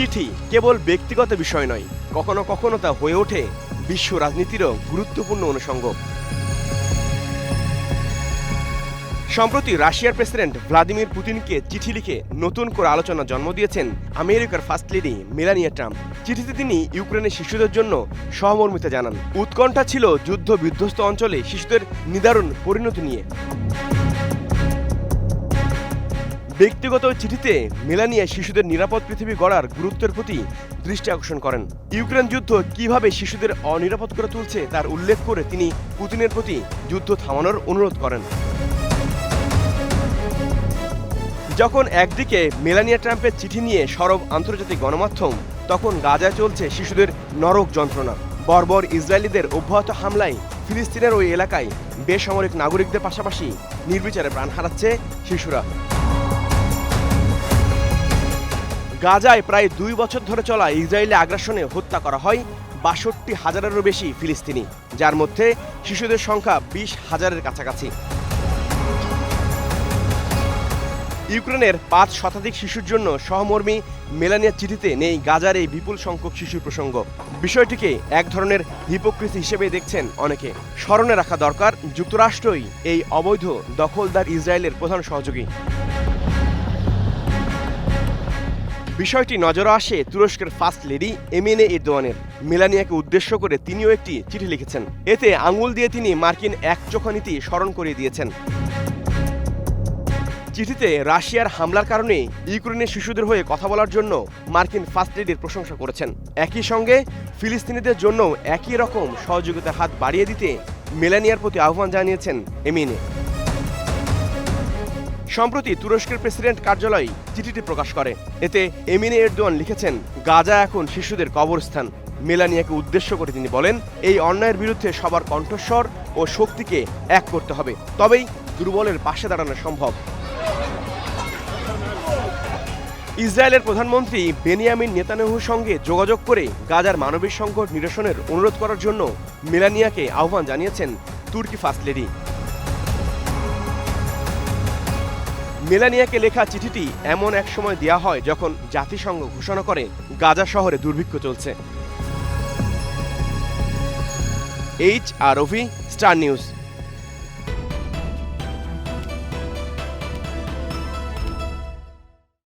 চিঠি কেবল ব্যক্তিগত বিষয় নয়, কখনো কখনো তা হয়ে ওঠে বিশ্ব রাজনীতিরও গুরুত্বপূর্ণ অনুষঙ্গ। সম্প্রতি রাশিয়ার প্রেসিডেন্ট ভ্লাদিমির পুতিনকে চিঠি লিখে নতুন করে আলোচনা জন্ম দিয়েছেন আমেরিকার ফার্স্ট লেডি মেলানিয়া ট্রাম্প। চিঠিতে তিনি ইউক্রেনের শিশুদের জন্য সহমর্মিতা জানান। উৎকণ্ঠা ছিল যুদ্ধ বিধ্বস্ত অঞ্চলে শিশুদের নিদারুণ পরিণতি নিয়ে। ব্যক্তিগত চিঠিতে মেলানিয়া শিশুদের নিরাপদ পৃথিবী গড়ার গুরুত্বের প্রতি দৃষ্টি আকর্ষণ করেন। ইউক্রেন যুদ্ধ কীভাবে শিশুদের অনিরাপদ করে তুলছে তার উল্লেখ করে তিনি পুতিনের প্রতি যুদ্ধ থামানোর অনুরোধ করেন। যখন একদিকে মেলানিয়া ট্রাম্পের চিঠি নিয়ে সরব আন্তর্জাতিক গণমাধ্যম, তখন গাজায় চলছে শিশুদের নরক যন্ত্রণা। বর্বর ইসরায়েলিদের অব্যাহত হামলায় ফিলিস্তিনের ওই এলাকায় বেসামরিক নাগরিকদের পাশাপাশি নির্বিচারে প্রাণ হারাচ্ছে শিশুরা। গাজায় প্রায় দুই বছর ধরে চলা ইসরায়েলি আগ্রাসনে হত্যা করা হয় বাষট্টি হাজারেরও বেশি ফিলিস্তিনি, যার মধ্যে শিশুদের সংখ্যা বিশ হাজারের কাছাকাছি। ইউক্রেনের পাঁচ শতাধিক শিশুর জন্য সহমর্মী মেলানিয়া চিঠিতে নেই গাজার এই বিপুল সংখ্যক শিশুর প্রসঙ্গ। বিষয়টিকে এক ধরনের হিপোক্রিসি হিসেবে দেখছেন অনেকে। স্মরণে রাখা দরকার, যুক্তরাষ্ট্রই এই অবৈধ দখলদার ইসরায়েলের প্রধান সহযোগী। বিষয়টি নজরে আসে তুরস্কের ফার্স্ট লেডি এমিনে এরদোয়ানের। মেলানিয়াকে উদ্দেশ্য করে তিনিও একটি চিঠি লিখেছেন। এতে আঙুল দিয়ে তিনি মার্কিন একচোখা নীতি স্মরণ করিয়ে দিয়েছেন। চিঠিতে রাশিয়ার হামলার কারণে ইউক্রেনের শিশুদের হয়ে কথা বলার জন্য মার্কিন ফার্স্ট লেডির প্রশংসা করেছেন। একই সঙ্গে ফিলিস্তিনিদের জন্য একই রকম সহযোগিতার হাত বাড়িয়ে দিতে মেলানিয়ার প্রতি আহ্বান জানিয়েছেন এমিনে। সম্প্রতি তুরস্কের প্রেসিডেন্ট কার্যালয় চিঠিটি প্রকাশ করে। এতে এমিনে এরদোয়ান লিখেছেন, গাজা এখন শিশুদের কবরস্থান। মেলানিয়াকে উদ্দেশ্য করে তিনি বলেন, এই অন্যায়ের বিরুদ্ধে সবার কণ্ঠস্বর ও শক্তিকে এক করতে হবে। তবেই দুর্বলের পাশে দাঁড়ানো সম্ভব। ইসরায়েলের প্রধানমন্ত্রী বেনিয়ামিন নেতানিয়াহুর সঙ্গে যোগাযোগ করে গাজার মানবিক সংকট নিরসনের অনুরোধ করার জন্য মেলানিয়াকে আহ্বান জানিয়েছেন তুর্কি ফার্স্ট লেডি। মেলানিয়াকে লেখা চিঠিটি এমন এক সময় দেয়া হয় যখন জাতিসংঘ ঘোষণা করে গাজা শহরে দুর্ভিক্ষ চলছে। এইচ আর ওভি স্টার নিউজ